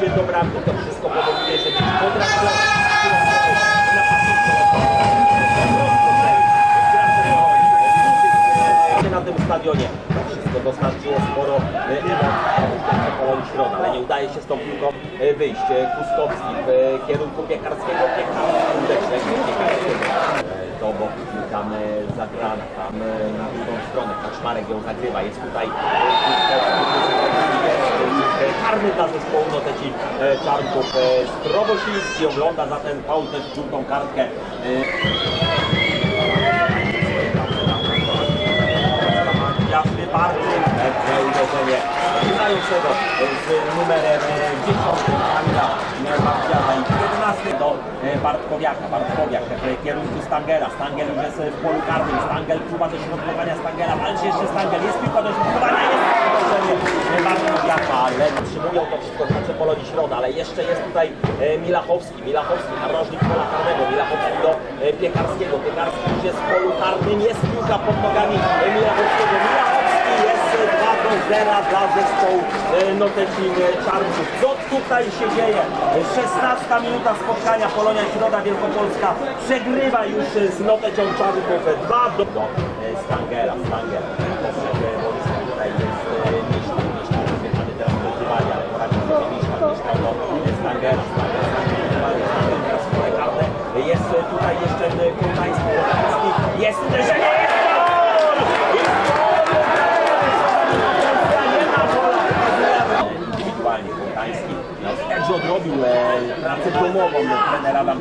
wejście do bramki, to wszystko powoduje, że być podrażniony na tym stadionie. To wszystko dostarczyło sporo e, emocji Polonii Środa, ale nie udaje się z tą piłką e, wyjść. E, Kustowski w e, kierunku Piekarskiego, Piekarskiego. E, Do boku tam e, zagrana, tam e, na drugą stronę, Kaczmarek ją zagrywa, jest tutaj e, Kustowski, jest e, karny dla zespołu Noteci e, Czarnków. E, Strobosiński ogląda za ten faul też żółtą kartkę. E, Jasny Bartyn, e, uderzenie grającego z numerem e, 10 Kamila Bartiana i 11 do e, Bartkowiaka. Bartkowiak w kierunku Stangera. Stangel już jest w polu karnym. Stangel próba dośrodkowania Stangera. Walczy jeszcze Stangel. Jest piłka dośrodkowania. Jest uderzenie e, Bartkowiaka. Ale utrzymują to wszystko znaczy Polonii Środa. Ale jeszcze jest tutaj e, Milachowski. Milachowski, narożnik pola karnego. Milachowski do e, Piekarskiego. Piekarski już jest w polu karnym. Jest piłka pod nogami e, Milachowskiego. Milachowski jest 2 do 0 dla zespołu e, Notecin Czarnków. Co tutaj się dzieje? 16 minuta spotkania Polonia Środa Wielkopolska przegrywa już z Notecią Czarnków 2 do, do e, Stangera. Stanger e, e, e, Stangera. Stanger. Jest e, tutaj jeszcze e. Jest uderzenie! No, Edge odrobił e, pracę domową no, trener Adam.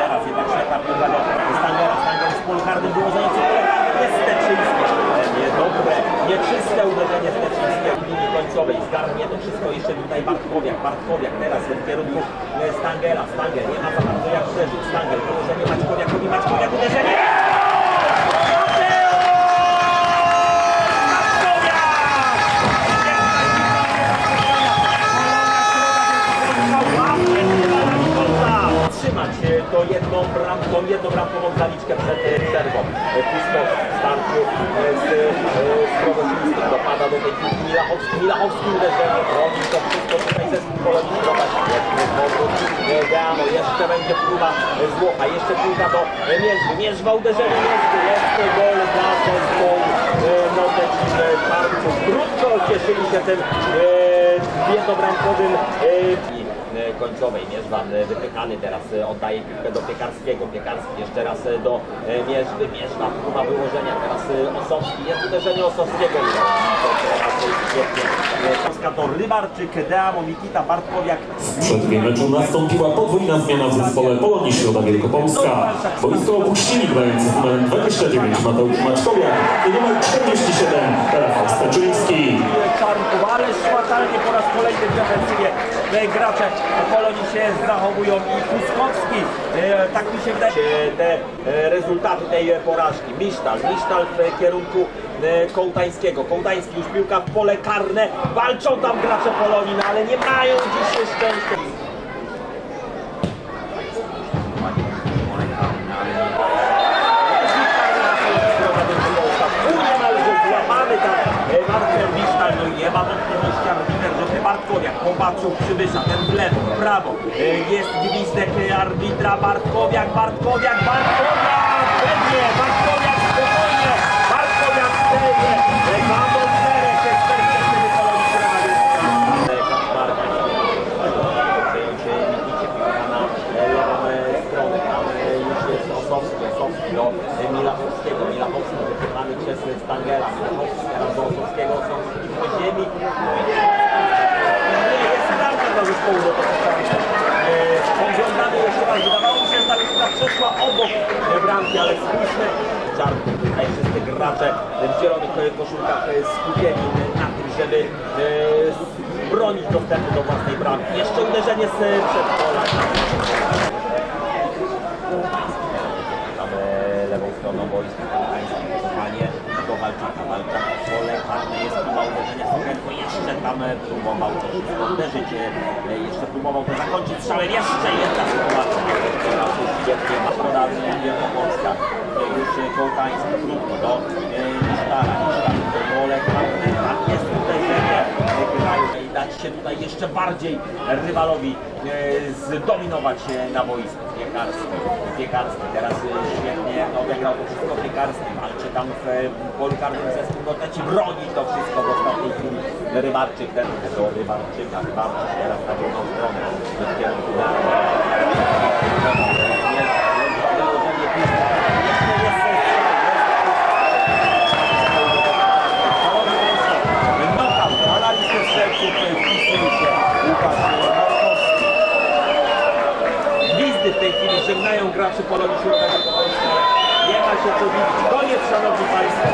Teraz jednak szlepa piłka do Stangera. Stanger z polu karnym było zajęcie pole karne. Jest Steczyński. Niedobre, nieczyste uderzenie Steczyńskiego w linii końcowej. Zgarnie to wszystko jeszcze tutaj Bartkowiak. Bartkowiak teraz w kierunku e, Stangera. Stanger nie ma za bardzo jak przeżyć. Stanger położenie Maćkowiakowi. Maćkowiak uderzenie. To jedną bram, tą jednobramkową zaliczkę przed e, przerwą. E, Pusto w starciu e, z e, Strowosińskim dopada do tej piłki Milachowski. Milachowski uderzenie, robi to wszystko tutaj zespół Polonii Deamo, jeszcze będzie próba e, Złocha, jeszcze piłka do Mierzwy. Mierzwa uderzenie Mierzwy, jest gol dla zespołu Notecin Czarnków. Krótko cieszyli się tym jednobramkowym końcowej. Mierzwan e, wypychany teraz e, oddaje piłkę do Piekarskiego. Piekarski jeszcze raz e, do e, Mierzwy. Mierzwa próba wyłożenia. Teraz e, Osowski. Jest uderzenie Osowskiego. E. E, Polska to Rybarczyk, Deamo, Mikita, Bartkowiak. W przerwie meczu nastąpiła podwójna zmiana w zespole Polonii Środa Wielkopolska. Boisko opuścili grający z numerem 29 Mateusz Maczkowiak i numer 47 Rafał Steczyński. Fatalnie po raz kolejny w defensywie e, gracze Polonii się zachowują i Puskowski, e, tak mi się wydaje, te e, rezultaty tej porażki. Misztal, Misztal w kierunku Kołtańskiego. Kołtański już piłka w pole karne, walczą tam gracze Polonii, no ale nie mają dzisiaj szczęścia. Bartkowiak popatrzył przybysza, ten w w prawo, E, jest gwizdek e, arbitra Bartkowiak, Bartkowiak, Bartkowiak, pewnie, Bartkowiak spokojnie, Bartkowiak steje, E, ma do czterech, e, z perspektywy. E, e, e, e, Osowski do e, Milachowskiego, Milachowski wypychany przez Stangera, Milachowski teraz do Osowskiego, Osowski po ziemi, nie jest bramka dla zespołu do tego Oglądamy jeszcze raz, wydawało mi się, że ta piłka przeszła obok e, bramki, ale spójrzmy, Czarny, tutaj wszyscy gracze w zielonych e, koszulkach e, skupieni na tym, żeby e, bronić dostępu do własnej bramki. Jeszcze uderzenie z e, przedpola. Tam e, lewą stroną boiska wycofanie do Walczaka. Walczak pole karne jest próba uderzenia Sokietko. Jeszcze tam e, próbował wszystko uderzyć. e, e, Jeszcze próbował to zakończyć strzałem. Jeszcze jedna sytuacja. Wielkopolska. E, Już Kołtański krótko do e. Nisztar w pole karne. Tam jest uderzenie. E, Grają i dać się tutaj jeszcze bardziej rywalowi e, zdominować e, na boisku. Piekarski, Piekarski teraz świetnie odegrał to wszystko Piekarski, walczy tam w polu karnym zespół Noteci, broni to wszystko w ostatniej chwili Rybarczyk, ten do Rybarczyka, Rybarczyk teraz na drugą stronę w kierunku na tej chwili żegnają graczy Polonii Środowego Polska. Nie ma się co dziwić. Koniec, szanowni państwo.